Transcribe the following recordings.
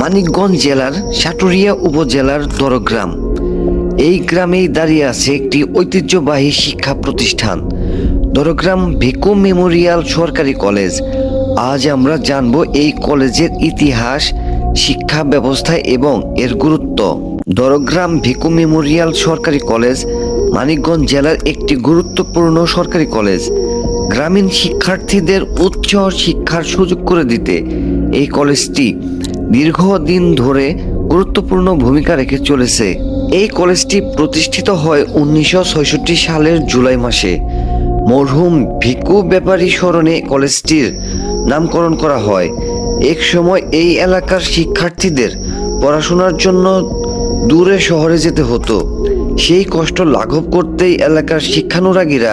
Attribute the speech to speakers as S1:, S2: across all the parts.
S1: মানিকগঞ্জ জেলার সাটুরিয়া উপজেলার দরগ্রাম। এই গ্রামেই দাঁড়িয়ে আছে একটি ঐতিহ্যবাহী শিক্ষা প্রতিষ্ঠান। দরগ্রাম ভিকু মেমোরিয়াল সরকারি কলেজ। আজ আমরা জানব এই কলেজের ইতিহাস, শিক্ষা ব্যবস্থা এবং এর গুরুত্ব। দরগ্রাম ভিকু মেমোরিয়াল সরকারি কলেজ মানিকগঞ্জ জেলার একটি গুরুত্বপূর্ণ সরকারি কলেজ। গ্রামীণ শিক্ষার্থীদের উচ্চ শিক্ষার সুযোগ করে দিতে এই কলেজটি দীর্ঘদিন ধরে গুরুত্বপূর্ণ ভূমিকা রেখে চলেছে। এই কলেজটি প্রতিষ্ঠিত হয় উনিশশো সালের জুলাই মাসে। মরহুম ভিকু ব্যাপারী স্মরণে কলেজটির নামকরণ করা হয়। এক সময় এই এলাকার শিক্ষার্থীদের পড়াশোনার জন্য দূরে শহরে যেতে হতো। সেই কষ্ট লাঘব করতেই এলাকার শিক্ষানুরাগীরা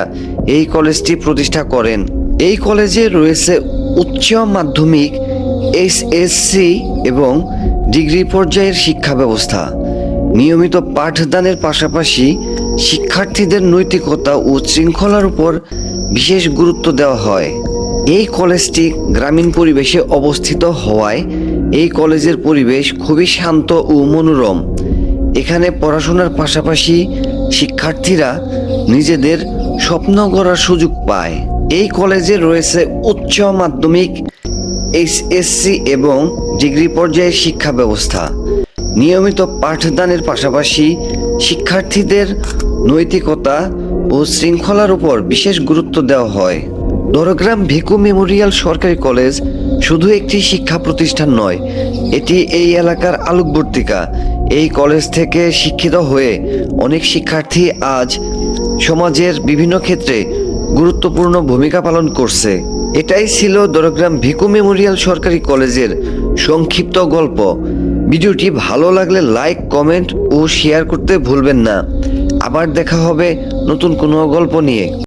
S1: এই কলেজটি প্রতিষ্ঠা করেন। এই কলেজে রয়েছে উচ্চ মাধ্যমিক এসএসসি এবং ডিগ্রি পর্যায়ের শিক্ষা ব্যবস্থা। নিয়মিত পাঠদানের পাশাপাশি শিক্ষার্থীদের নৈতিকতা ও শৃঙ্খলার উপর বিশেষ গুরুত্ব দেওয়া হয়। এই কলেজটি গ্রামীণ পরিবেশে অবস্থিত হওয়ায় এই কলেজের পরিবেশ খুবই শান্ত ও মনোরম। এখানে পড়াশোনার পাশাপাশি শিক্ষার্থীরা নিজেদের স্বপ্ন গড়ার সুযোগ পায়। এই কলেজে রয়েছে উচ্চ মাধ্যমিক এইচএসসি এবং ডিগ্রি পর্যায়ের শিক্ষা ব্যবস্থা। নিয়মিত পাঠদানের পাশাপাশি শিক্ষার্থীদের নৈতিকতা ও শৃঙ্খলার উপর বিশেষ গুরুত্ব দেওয়া হয়। দরগ্রাম ভিকু মেমোরিয়াল সরকারি কলেজ শুধু একটি শিক্ষা প্রতিষ্ঠান নয়, এটি এই এলাকার আলোকবর্তিকা। এই কলেজ থেকে শিক্ষিত হয়ে অনেক শিক্ষার্থী আজ সমাজের বিভিন্ন ক্ষেত্রে গুরুত্বপূর্ণ ভূমিকা পালন করছে। এটাই ছিল দরগ্রাম ভিকু মেমোরিয়াল সরকারি কলেজের সংক্ষিপ্ত গল্প। ভিডিওটি ভালো লাগলে লাইক, কমেন্ট ও শেয়ার করতে ভুলবেন না। আবার দেখা হবে নতুন কোনো গল্প নিয়ে।